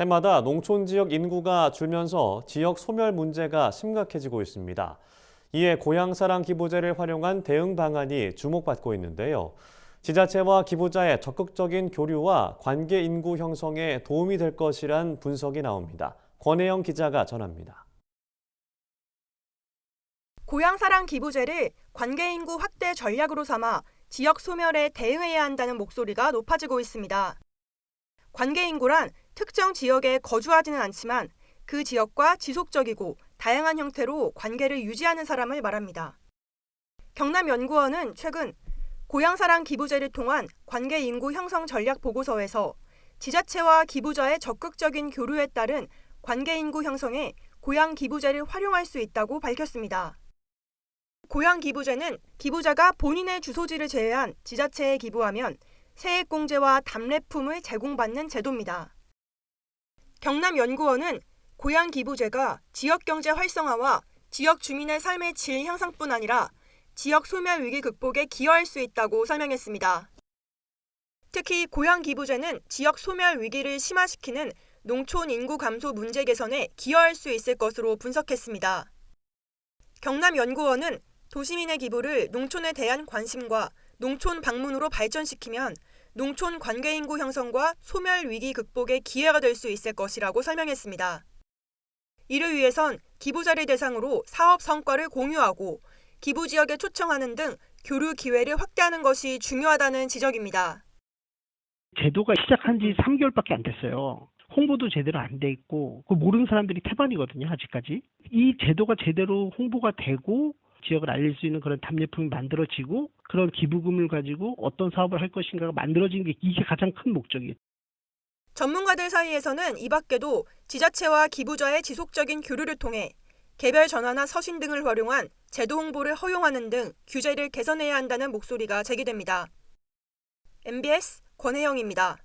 해마다 농촌 지역 인구가 줄면서 지역 소멸 문제가 심각해지고 있습니다. 이에 고향사랑 기부제를 활용한 대응 방안이 주목받고 있는데요. 지자체와 기부자의 적극적인 교류와 관계 인구 형성에 도움이 될 것이란 분석이 나옵니다. 권혜영 기자가 전합니다. 고향사랑 기부제를 관계 인구 확대 전략으로 삼아 지역 소멸에 대응해야 한다는 목소리가 높아지고 있습니다. 관계 인구란 특정 지역에 거주하지는 않지만 그 지역과 지속적이고 다양한 형태로 관계를 유지하는 사람을 말합니다. 경남연구원은 최근 고향사랑 기부제를 통한 관계 인구 형성 전략 보고서에서 지자체와 기부자의 적극적인 교류에 따른 관계 인구 형성에 고향 기부제를 활용할 수 있다고 밝혔습니다. 고향 기부제는 기부자가 본인의 주소지를 제외한 지자체에 기부하면 세액공제와 답례품을 제공받는 제도입니다. 경남연구원은 고향 기부제가 지역 경제 활성화와 지역 주민의 삶의 질 향상뿐 아니라 지역 소멸 위기 극복에 기여할 수 있다고 설명했습니다. 특히 고향 기부제는 지역 소멸 위기를 심화시키는 농촌 인구 감소 문제 개선에 기여할 수 있을 것으로 분석했습니다. 경남연구원은 도시민의 기부를 농촌에 대한 관심과 농촌 방문으로 발전시키면 농촌 관계인구 형성과 소멸 위기 극복에 기회가 될 수 있을 것이라고 설명했습니다. 이를 위해선 기부자를 대상으로 사업 성과를 공유하고 기부 지역에 초청하는 등 교류 기회를 확대하는 것이 중요하다는 지적입니다. 제도가 시작한 지 3개월밖에 안 됐어요. 홍보도 제대로 안 돼 있고 그 모르는 사람들이 태반이거든요 아직까지 이 제도가 제대로 홍보가 되고 지역을 알릴 수 있는 그런 답례품이 만들어지고 그런 기부금을 가지고 어떤 사업을 할 것인가가 만들어지는 게 이게 가장 큰 목적이에요. 전문가들 사이에서는 이 밖에도 지자체와 기부자의 지속적인 교류를 통해 개별 전화나 서신 등을 활용한 제도 홍보를 허용하는 등 규제를 개선해야 한다는 목소리가 제기됩니다. MBS 권혜영입니다.